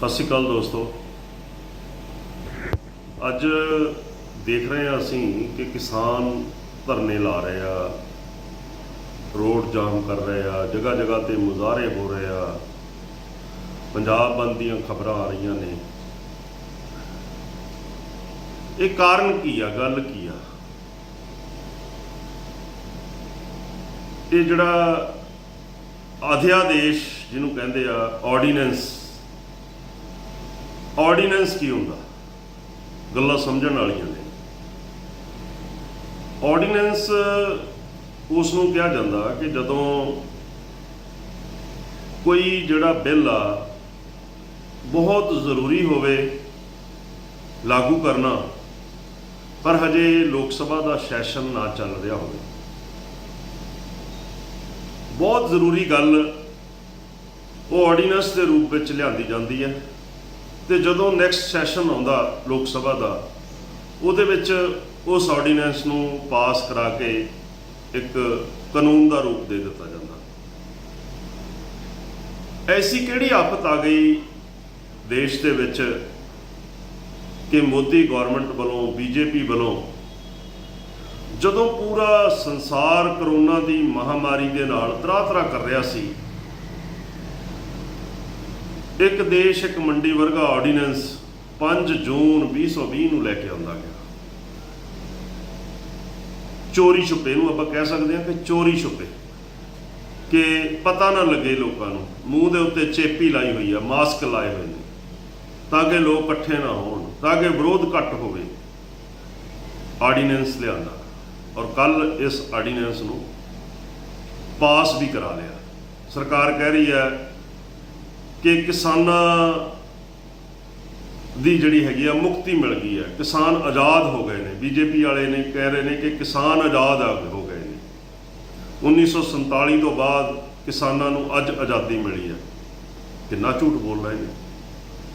ਸਤਿ ਸ਼੍ਰੀ ਅਕਾਲ ਦੋਸਤੋ। ਅੱਜ ਦੇਖ ਰਹੇ ਹਾਂ ਅਸੀਂ ਕਿ ਕਿਸਾਨ ਧਰਨੇ ਲਾ ਰਹੇ ਆ, ਰੋਡ ਜਾਮ ਕਰ ਰਹੇ ਆ ਜਗ੍ਹਾ ਜਗ੍ਹਾ ਤੇ ਮੁਜ਼ਾਹਰੇ ਹੋ ਰਹੇ ਆ। ਪੰਜਾਬ ਬੰਦ ਦੀਆਂ ਖਬਰਾਂ ਆ ਰਹੀਆਂ ਨੇ। ਇਹ ਕਾਰਨ ਕੀ ਆ, ਗੱਲ ਕੀ ਆ? ਇਹ ਜਿਹੜਾ ਅਧਿਆਦੇਸ਼ ਜਿਹਨੂੰ ਕਹਿੰਦੇ ਆ ਆਰਡੀਨੈਂਸ ਆਰਡੀਨੈਂਸ ਕੀ ਹੁੰਦਾ? ਗੱਲਾਂ ਸਮਝਣ ਵਾਲੀਆਂ ਨੇ। ਆਰਡੀਨੈਂਸ ਉਸ ਨੂੰ ਕਿਹਾ ਜਾਂਦਾ ਕਿ ਜਦੋਂ ਕੋਈ ਜਿਹੜਾ ਬਿੱਲ ਆ ਬਹੁਤ ਜ਼ਰੂਰੀ ਹੋਵੇ, ਲਾਗੂ ਕਰਨਾ, ਪਰ ਹਜੇ ਲੋਕ ਸਭਾ ਦਾ ਸੈਸ਼ਨ ਨਾ ਚੱਲ ਰਿਹਾ ਹੋਵੇ। ਬਹੁਤ ਜ਼ਰੂਰੀ ਗੱਲ ਉਹ ਆਰਡੀਨੈਂਸ ਦੇ ਰੂਪ ਵਿੱਚ ਲਿਆਂਦੀ ਜਾਂਦੀ ਹੈ। ਤੇ ਜਦੋਂ ਨੈਕਸਟ ਸੈਸ਼ਨ ਆਉਂਦਾ ਲੋਕ ਸਭਾ ਦਾ, ਉਹਦੇ ਵਿੱਚ ਉਸ ਆਰਡੀਨੈਂਸ ਨੂੰ ਪਾਸ ਕਰਾ ਕੇ ਇੱਕ ਕਾਨੂੰਨ ਦਾ ਰੂਪ ਦੇ ਦਿੱਤਾ ਜਾਂਦਾ। ਐਸੀ ਕਿਹੜੀ ਆਫਤ ਆ ਗਈ ਦੇਸ਼ ਦੇ ਵਿੱਚ ਕਿ ਮੋਦੀ ਗਵਰਨਮੈਂਟ ਵੱਲੋਂ, ਬੀਜੇਪੀ ਵੱਲੋਂ ਜਦੋਂ ਪੂਰਾ ਸੰਸਾਰ ਕਰੋਨਾ ਦੀ ਮਹਾਮਾਰੀ ਦੇ ਨਾਲ ਤਰਾ-ਤਰਾ ਕਰ ਰਿਹਾ ਸੀ ਇੱਕ ਦੇਸ਼, ਇੱਕ ਮੰਡੀ ਵਰਗਾ ਆਰਡੀਨੈਂਸ 5 ਜੂਨ 2020 ਨੂੰ ਲੈ ਕੇ ਆਉਂਦਾ ਗਿਆ। ਚੋਰੀ ਛੁਪੇ ਨੂੰ ਆਪਾਂ ਕਹਿ ਸਕਦੇ ਹਾਂ ਕਿ ਚੋਰੀ ਛੁਪੇ। ਕਿ ਪਤਾ ਨਾ ਲੱਗੇ ਲੋਕਾਂ ਨੂੰ, ਮੂੰਹ ਦੇ ਉੱਤੇ ਚੇਪੀ ਲਾਈ ਹੋਈ ਆ, ਮਾਸਕ ਲਾਏ ਹੋਏ ਨੇ, ਤਾਂ ਕਿ ਲੋਕ ਇਕੱਠੇ ਨਾ ਹੋਣ, ਤਾਂ ਕਿ ਵਿਰੋਧ ਘੱਟ ਹੋਵੇ। ਆਰਡੀਨੈਂਸ ਲਿਆਂਦਾ ਔਰ ਕੱਲ ਇਸ ਆਰਡੀਨੈਂਸ ਨੂੰ ਪਾਸ ਵੀ ਕਰਾ ਲਿਆ। ਸਰਕਾਰ ਕਹਿ ਰਹੀ ਹੈ ਕਿ ਕਿਸਾਨਾਂ ਦੀ ਜਿਹੜੀ ਹੈਗੀ ਆ ਮੁਕਤੀ ਮਿਲ ਗਈ ਹੈ। ਕਿਸਾਨ ਆਜ਼ਾਦ ਹੋ ਗਏ ਨੇ। ਬੀਜੇਪੀ ਵਾਲੇ ਨੇ ਕਹਿ ਰਹੇ ਨੇ ਕਿ ਕਿਸਾਨ ਆਜ਼ਾਦ ਆ- ਹੋ ਗਏ ਨੇ। 1947 ਤੋਂ ਬਾਅਦ ਕਿਸਾਨਾਂ ਨੂੰ ਅੱਜ ਆਜ਼ਾਦੀ ਮਿਲੀ ਹੈ। ਕਿੰਨਾ ਝੂਠ ਬੋਲ ਰਹੇ ਨੇ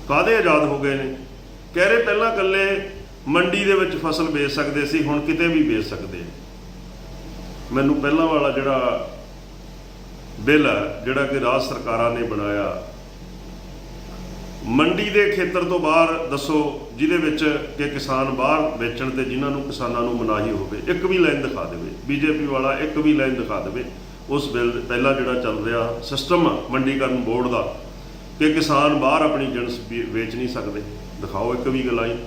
ਕਾਦੇ ਆਜ਼ਾਦ ਹੋ ਗਏ ਨੇ? ਕਹਿ ਰਹੇ ਪਹਿਲਾਂ ਇਕੱਲੇ ਮੰਡੀ ਦੇ ਵਿੱਚ ਫਸਲ ਵੇਚ ਸਕਦੇ ਸੀ, ਹੁਣ ਕਿਤੇ ਵੀ ਵੇਚ ਸਕਦੇ ਮੈਨੂੰ ਪਹਿਲਾਂ ਵਾਲਾ ਜਿਹੜਾ ਬਿੱਲ ਹੈ, ਜਿਹੜਾ ਕਿ ਰਾਜ ਸਰਕਾਰਾਂ ਨੇ ਬਣਾਇਆ ਮੰਡੀ ਦੇ ਖੇਤਰ ਤੋਂ ਬਾਹਰ ਦੱਸੋ, ਜਿਹਦੇ ਵਿੱਚ ਕਿ ਕਿਸਾਨ ਬਾਹਰ ਵੇਚਣ ਤੇ ਜਿਨ੍ਹਾਂ ਨੂੰ ਕਿਸਾਨਾਂ ਨੂੰ ਮਨਾਹੀ ਹੋਵੇ, ਇੱਕ ਵੀ ਲਾਈਨ ਦਿਖਾ ਦੇਵੇ, ਬੀਜੇਪੀ ਵਾਲਾ ਇੱਕ ਵੀ ਲਾਈਨ ਦਿਖਾ ਦੇਵੇ, ਉਸ ਬਿੱਲ ਪਹਿਲਾਂ ਜਿਹੜਾ ਚੱਲ ਰਿਹਾ ਸਿਸਟਮ ਮੰਡੀਕਰਨ ਬੋਰਡ ਦਾ, ਕਿ ਕਿਸਾਨ ਬਾਹਰ ਆਪਣੀ ਜਿਣਸ ਵੇਚ ਨਹੀਂ ਸਕਦੇ। ਦਿਖਾਓ ਇੱਕ ਵੀ ਲਾਈਨ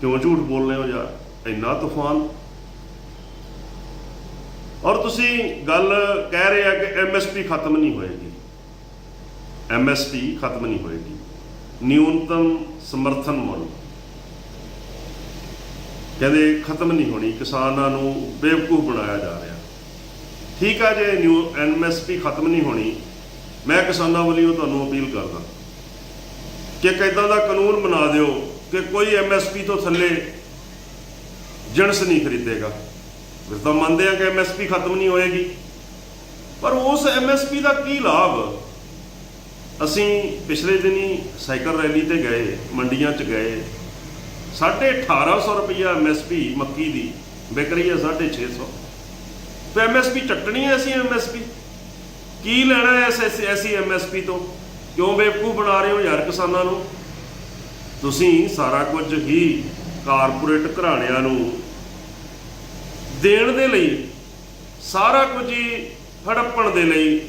ਕਿਉਂ ਝੂਠ ਬੋਲ ਰਹੇ ਹੋ ਯਾਰ? ਇੰਨਾ ਤੂਫਾਨ? ਔਰ ਤੁਸੀਂ ਗੱਲ ਕਹਿ ਰਹੇ ਆ ਕਿ ਐਮਐਸਪੀ ਖਤਮ ਨਹੀਂ ਹੋਏਗੀ। ਐਮਐਸਪੀ ਖਤਮ ਨਹੀਂ ਹੋਏਗੀ। ਨਿਊਨਤਮ ਸਮਰਥਨ ਮੁੱਲ ਕਹਿੰਦੇ ਖਤਮ ਨਹੀਂ ਹੋਣੀ ਕਿਸਾਨਾਂ ਨੂੰ ਬੇਵਕੂਫ ਬਣਾਇਆ ਜਾ ਰਿਹਾ ਠੀਕ ਆ ਜੇ ਨਿਊ ਐਮਐਸਪੀ ਖਤਮ ਨਹੀਂ ਹੋਣੀ ਮੈਂ ਕਿਸਾਨਾਂ ਵੱਲੋਂ ਤੁਹਾਨੂੰ ਅਪੀਲ ਕਰਦਾ ਕਿ ਇੱਕ ਦਾ ਕਾਨੂੰਨ ਬਣਾ ਦਿਓ ਕਿ ਕੋਈ ਐਮਐਸਪੀ ਤੋਂ ਥੱਲੇ ਜਿਣਸ ਨਹੀਂ ਖਰੀਦੇਗਾ ਫਿਰ ਤਾਂ ਮੰਨਦੇ ਆ ਕਿ ਐਮਐਸਪੀ ਖਤਮ ਨਹੀਂ ਹੋਏਗੀ ਪਰ ਉਸ ਐਮਐਸਪੀ ਦਾ ਕੀ ਲਾਭ ਅਸੀਂ ਪਿਛਲੇ ਦਿਨੀ ਸਾਈਕਲ ਰੈਲੀ ਤੇ ਗਏ, ਮੰਡੀਆਂ 'ਚ ਗਏ। 1850 ਰੁਪਈਆ ਐਮਐਸਪੀ ਮੱਕੀ ਦੀ, ਵਿਕ ਰਹੀ ਹੈ 650 ਤੇ ਐਮਐਸਪੀ ਚੱਟਣੀ ਹੈ ਅਸੀਂ ਐਮਐਸਪੀ ਕੀ ਲੈਣਾ ਹੈ ਐਸ ਐਸ ਐਸੀ ਐਮਐਸਪੀ ਤੋਂ? ਕਿਉਂ ਬੇਵਕੂ ਬਣਾ ਰਹੇ ਹੋ ਯਾਰ ਕਿਸਾਨਾਂ ਨੂੰ? ਤੁਸੀਂ ਸਾਰਾ ਕੁਝ ਹੀ ਕਾਰਪੋਰੇਟ ਘਰਾਣਿਆਂ ਨੂੰ ਦੇਣ ਦੇ ਲਈ, ਸਾਰਾ ਕੁਝ ਹੀ ਹੜੱਪਣ ਦੇ ਲਈ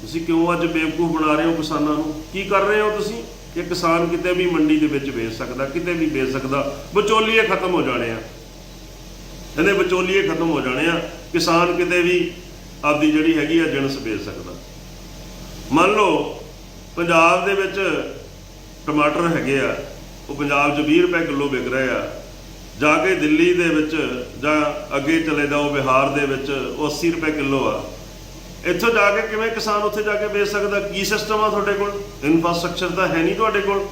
ਤੁਸੀਂ ਕਿਉਂ ਅੱਜ ਬੇਵਕੂਫ ਬਣਾ ਰਹੇ ਹੋ ਕਿਸਾਨਾਂ ਨੂੰ? ਕੀ ਕਰ ਰਹੇ ਹੋ ਤੁਸੀਂ? ਕਿ ਕਿਸਾਨ ਕਿਤੇ ਵੀ ਮੰਡੀ ਦੇ ਵਿੱਚ ਵੇਚ ਸਕਦਾ, ਕਿਤੇ ਵੀ ਵੇਚ ਸਕਦਾ। ਵਿਚੋਲੀਏ ਖਤਮ ਹੋ ਜਾਣੇ ਆ। ਇਹਦੇ ਵਿਚੋਲੀਏ ਖਤਮ ਹੋ ਜਾਣੇ ਆ। ਕਿਸਾਨ ਕਿਤੇ ਵੀ ਆਪਦੀ ਜਿਹੜੀ ਹੈਗੀ ਆ ਜਿਣਸ ਵੇਚ ਸਕਦਾ। ਮੰਨ ਲਓ, ਪੰਜਾਬ ਦੇ ਵਿੱਚ ਟਮਾਟਰ ਹੈਗੇ ਆ, ਉਹ ਪੰਜਾਬ 'ਚ 20 ਰੁਪਏ ਕਿਲੋ ਵਿਕ ਰਹੇ ਆ। ਜਾ ਕੇ ਦਿੱਲੀ ਦੇ ਵਿੱਚ ਜਾਂ ਅੱਗੇ ਚਲੇ ਜਾਓ, ਬਿਹਾਰ ਦੇ ਵਿੱਚ ਉਹ 80 ਰੁਪਏ ਕਿਲੋ ਆ। ਇੱਥੋਂ ਜਾ ਕੇ ਕਿਵੇਂ ਕਿਸਾਨ ਉੱਥੇ ਜਾ ਕੇ ਵੇਚ ਸਕਦਾ? ਕੀ ਸਿਸਟਮ ਆ ਤੁਹਾਡੇ ਕੋਲ? ਇਨਫਰਾਸਟ੍ਰਕਚਰ ਤਾਂ ਹੈ ਨਹੀਂ ਤੁਹਾਡੇ ਕੋਲ।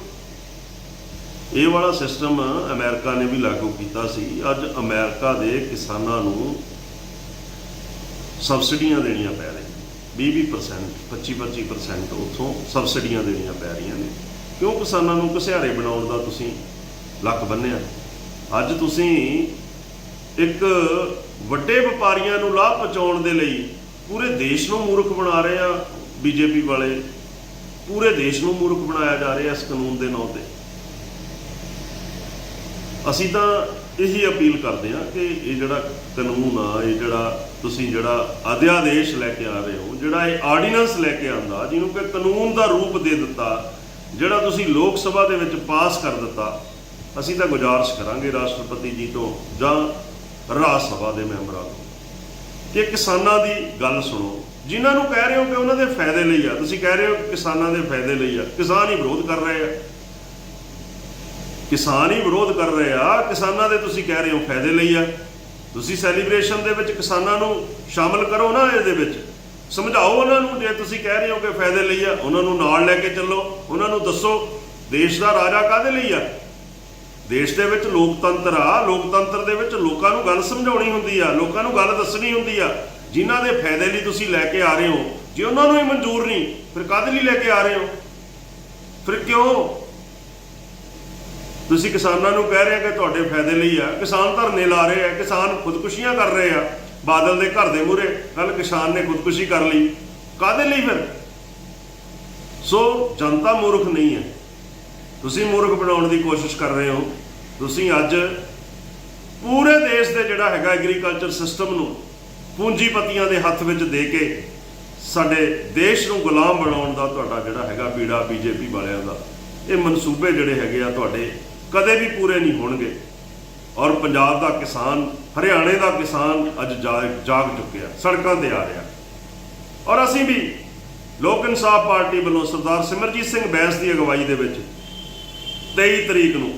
ਇਹ ਵਾਲਾ ਸਿਸਟਮ ਅਮਰੀਕਾ ਨੇ ਵੀ ਲਾਗੂ ਕੀਤਾ ਸੀ। ਅੱਜ ਅਮਰੀਕਾ ਦੇ ਕਿਸਾਨਾਂ ਨੂੰ ਸਬਸਿਡੀਆਂ ਦੇਣੀਆਂ ਪੈ ਰਹੀਆਂ 20-20% 25-25% ਉੱਥੋਂ ਸਬਸਿਡੀਆਂ ਦੇਣੀਆਂ ਪੈ ਰਹੀਆਂ ਨੇ। ਕਿਉਂ ਕਿਸਾਨਾਂ ਨੂੰ ਘਸਿਆਰੇ ਬਣਾਉਣ ਦਾ ਤੁਸੀਂ ਲੱਕ ਬੰਨਿਆ ਅੱਜ ਤੁਸੀਂ ਇੱਕ ਵੱਡੇ ਵਪਾਰੀਆਂ ਨੂੰ ਲਾਭ ਪਹੁੰਚਾਉਣ ਦੇ ਲਈ ਪੂਰੇ ਦੇਸ਼ ਨੂੰ ਮੂਰਖ ਬਣਾ ਰਹੇ ਆ ਬੀਜੇਪੀ ਵਾਲੇ। ਪੂਰੇ ਦੇਸ਼ ਨੂੰ ਮੂਰਖ ਬਣਾਇਆ ਜਾ ਰਿਹਾ ਇਸ ਕਾਨੂੰਨ ਦੇ ਨਾਂ ਤੇ। ਅਸੀਂ ਤਾਂ ਇਹੀ ਅਪੀਲ ਕਰਦੇ ਹਾਂ ਕਿ ਇਹ ਜਿਹੜਾ ਕਾਨੂੰਨ ਆ, ਇਹ ਜਿਹੜਾ ਤੁਸੀਂ ਜਿਹੜਾ ਅਧਿਆਦੇਸ਼ ਲੈ ਕੇ ਆ ਰਹੇ ਹੋ, ਜਿਹੜਾ ਇਹ ਆਰਡੀਨੈਂਸ ਲੈ ਕੇ ਆਂਦਾ, ਜਿਹਨੂੰ ਕਿ ਕਾਨੂੰਨ ਦਾ ਰੂਪ ਦੇ ਦਿੱਤਾ, ਜਿਹੜਾ ਤੁਸੀਂ ਲੋਕ ਸਭਾ ਦੇ ਵਿੱਚ ਪਾਸ ਕਰ ਦਿੱਤਾ, ਅਸੀਂ ਤਾਂ ਗੁਜ਼ਾਰਿਸ਼ ਕਰਾਂਗੇ ਰਾਸ਼ਟਰਪਤੀ ਜੀ ਤੋਂ ਜਾਂ ਰਾਜ ਸਭਾ ਦੇ ਮੈਂਬਰਾਂ ਤੋਂ। ਕਿ ਕਿਸਾਨਾਂ ਦੀ ਗੱਲ ਸੁਣੋ। ਜਿਨ੍ਹਾਂ ਨੂੰ ਕਹਿ ਰਹੇ ਹੋ ਕਿ ਉਹਨਾਂ ਦੇ ਫਾਇਦੇ ਲਈ ਆ, ਤੁਸੀਂ ਕਹਿ ਰਹੇ ਹੋ ਕਿਸਾਨਾਂ ਦੇ ਫਾਇਦੇ ਲਈ ਆ, ਕਿਸਾਨ ਹੀ ਵਿਰੋਧ ਕਰ ਰਹੇ ਆ। ਕਿਸਾਨ ਹੀ ਵਿਰੋਧ ਕਰ ਰਹੇ ਆ, ਕਿਸਾਨਾਂ ਦੇ ਤੁਸੀਂ ਕਹਿ ਰਹੇ ਹੋ ਫਾਇਦੇ ਲਈ ਆ। ਤੁਸੀਂ ਸੈਲੀਬ੍ਰੇਸ਼ਨ ਦੇ ਵਿੱਚ ਕਿਸਾਨਾਂ ਨੂੰ ਸ਼ਾਮਲ ਕਰੋ ਨਾ ਇਹਦੇ ਵਿੱਚ। ਸਮਝਾਓ ਉਹਨਾਂ ਨੂੰ ਜੇ ਤੁਸੀਂ ਕਹਿ ਰਹੇ ਹੋ ਕਿ ਫਾਇਦੇ ਲਈ ਆ, ਉਹਨਾਂ ਨੂੰ ਨਾਲ ਲੈ ਕੇ ਚੱਲੋ, ਉਹਨਾਂ ਨੂੰ ਦੱਸੋ, ਦੇਸ਼ ਦਾ ਰਾਜਾ ਕਾਹਦੇ ਲਈ ਆ? ਦੇਸ਼ ਦੇ ਵਿੱਚ ਲੋਕਤੰਤਰ ਆ, ਲੋਕਤੰਤਰ ਦੇ ਵਿੱਚ ਲੋਕਾਂ ਨੂੰ ਗੱਲ ਸਮਝਾਉਣੀ ਹੁੰਦੀ ਆ, ਲੋਕਾਂ ਨੂੰ ਗੱਲ ਦੱਸਣੀ ਹੁੰਦੀ ਆ। ਜਿਨ੍ਹਾਂ ਦੇ ਫਾਇਦੇ ਲਈ ਤੁਸੀਂ ਲੈ ਕੇ ਆ ਰਹੇ ਹੋ, ਜੇ ਉਹਨਾਂ ਨੂੰ ਹੀ ਮਨਜ਼ੂਰ ਨਹੀਂ, ਫਿਰ ਕਾਹਦੇ ਲਈ ਲੈ ਕੇ ਆ ਰਹੇ ਹੋ? ਫਿਰ ਕਿਉਂ? ਤੁਸੀਂ ਕਿਸਾਨਾਂ ਨੂੰ ਕਹਿ ਰਹੇ ਕਿ ਤੁਹਾਡੇ ਫਾਇਦੇ ਲਈ ਆ, ਕਿਸਾਨ ਧਰਨੇ ਲਾ ਰਹੇ ਆ, ਕਿਸਾਨ ਖੁਦਕੁਸ਼ੀਆਂ ਕਰ ਰਹੇ ਆ, ਬਾਦਲ ਦੇ ਘਰ ਦੇ ਮੂਹਰੇ ਕੱਲ ਕਿਸਾਨ ਨੇ ਖੁਦਕੁਸ਼ੀ ਕਰ ਲਈ। ਕਾਹਦੇ ਲਈ ਫਿਰ? ਸੋ ਜਨਤਾ ਮੂਰਖ ਨਹੀਂ ਹੈ। ਤੁਸੀਂ ਮੂਰਖ ਬਣਾਉਣ ਦੀ ਕੋਸ਼ਿਸ਼ ਕਰ ਰਹੇ ਹੋ। ਤੁਸੀਂ ਅੱਜ ਪੂਰੇ ਦੇਸ਼ ਦੇ ਜਿਹੜਾ ਹੈਗਾ ਐਗਰੀਕਲਚਰ ਸਿਸਟਮ ਨੂੰ ਪੂੰਜੀਪਤੀਆਂ ਦੇ ਹੱਥ ਵਿੱਚ ਦੇ ਕੇ ਸਾਡੇ ਦੇਸ਼ ਨੂੰ ਗੁਲਾਮ ਬਣਾਉਣ ਦਾ ਤੁਹਾਡਾ ਜਿਹੜਾ ਹੈਗਾ ਬੀੜਾ ਬੀਜੇਪੀ ਵਾਲਿਆਂ ਦਾ, ਇਹ ਮਨਸੂਬੇ ਜਿਹੜੇ ਹੈਗੇ ਆ ਤੁਹਾਡੇ ਕਦੇ ਵੀ ਪੂਰੇ ਨਹੀਂ ਹੋਣਗੇ। ਔਰ ਪੰਜਾਬ ਦਾ ਕਿਸਾਨ, ਹਰਿਆਣੇ ਦਾ ਕਿਸਾਨ ਅੱਜ ਜਾਗ ਜਾਗ ਚੁੱਕਿਆ, ਸੜਕਾਂ ਤੇ ਆ ਰਿਹਾ। ਔਰ ਅਸੀਂ ਵੀ ਲੋਕ ਇਨਸਾਫ ਪਾਰਟੀ ਵੱਲੋਂ ਸਰਦਾਰ ਸਿਮਰਜੀਤ ਸਿੰਘ ਬੈਂਸ ਦੀ ਅਗਵਾਈ ਦੇ ਵਿੱਚ 23 ਤਰੀਕ ਨੂੰ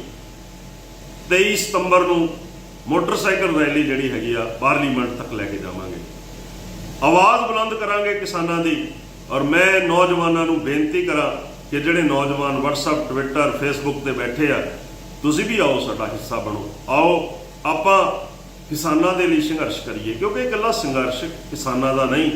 23 ਸਤੰਬਰ ਨੂੰ ਮੋਟਰਸਾਈਕਲ ਰੈਲੀ ਜਿਹੜੀ ਹੈਗੀ ਆ ਪਾਰਲੀਮੈਂਟ ਤੱਕ ਲੈ ਕੇ ਜਾਵਾਂਗੇ। ਆਵਾਜ਼ ਬੁਲੰਦ ਕਰਾਂਗੇ ਕਿਸਾਨਾਂ ਦੀ ਔਰ ਮੈਂ ਨੌਜਵਾਨਾਂ ਨੂੰ ਬੇਨਤੀ ਕਰਾਂ ਕਿ ਜਿਹੜੇ ਨੌਜਵਾਨ WhatsApp, Twitter, Facebook ਤੇ ਬੈਠੇ ਆ, ਤੁਸੀਂ ਵੀ ਆਓ ਸਾਡਾ ਹਿੱਸਾ ਬਣੋ। ਆਓ, ਆਪਾਂ ਕਿਸਾਨਾਂ ਦੇ ਲਈ ਸੰਘਰਸ਼ ਕਰੀਏ, ਕਿਉਂਕਿ ਇਹ ਇਕੱਲਾ ਸੰਘਰਸ਼ ਕਿਸਾਨਾਂ ਦਾ ਨਹੀਂ,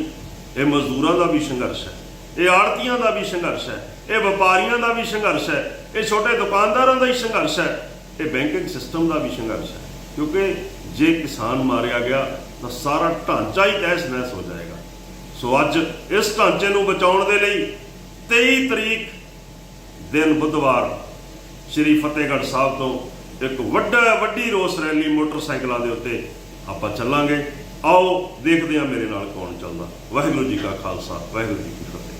ਇਹ ਮਜ਼ਦੂਰਾਂ ਦਾ ਵੀ ਸੰਘਰਸ਼ ਹੈ। ਇਹ ਆੜਤੀਆਂ ਦਾ ਵੀ ਸੰਘਰਸ਼ ਹੈ, ਇਹ ਵਪਾਰੀਆਂ ਦਾ ਵੀ ਸੰਘਰਸ਼ ਹੈ, ਇਹ ਛੋਟੇ ਦੁਕਾਨਦਾਰਾਂ ਦਾ ਹੀ ਸੰਘਰਸ਼ ਹੈ, ਇਹ ਬੈਂਕਿੰਗ ਸਿਸਟਮ ਦਾ ਵੀ ਸੰਘਰਸ਼ ਹੈ। ਕਿਉਂਕਿ ਜੇ ਕਿਸਾਨ ਮਾਰਿਆ ਗਿਆ ਤਾਂ ਸਾਰਾ ਢਾਂਚਾ ਹੀ ਤਹਿਸ ਨਹਿਸ ਹੋ ਜਾਏਗਾ। ਸੋ ਅੱਜ ਇਸ ਢਾਂਚੇ ਨੂੰ ਬਚਾਉਣ ਦੇ ਲਈ 23 ਤਰੀਕ ਦਿਨ ਬੁੱਧਵਾਰ ਸ਼੍ਰੀ ਫਤਿਹਗੜ੍ਹ ਸਾਹਿਬ ਤੋਂ ਇੱਕ ਵੱਡਾ, ਵੱਡੀ ਰੋਸ ਰੈਲੀ ਮੋਟਰਸਾਈਕਲਾਂ ਦੇ ਉੱਤੇ ਆਪਾਂ ਚੱਲਾਂਗੇ। ਆਓ ਦੇਖਦੇ ਹਾਂ ਮੇਰੇ ਨਾਲ ਕੌਣ ਚੱਲਦਾ। ਵਾਹਿਗੁਰੂ ਜੀ ਕਾ ਖਾਲਸਾ, ਵਾਹਿਗੁਰੂ ਜੀ ਕੀ ਫਤਿਹ।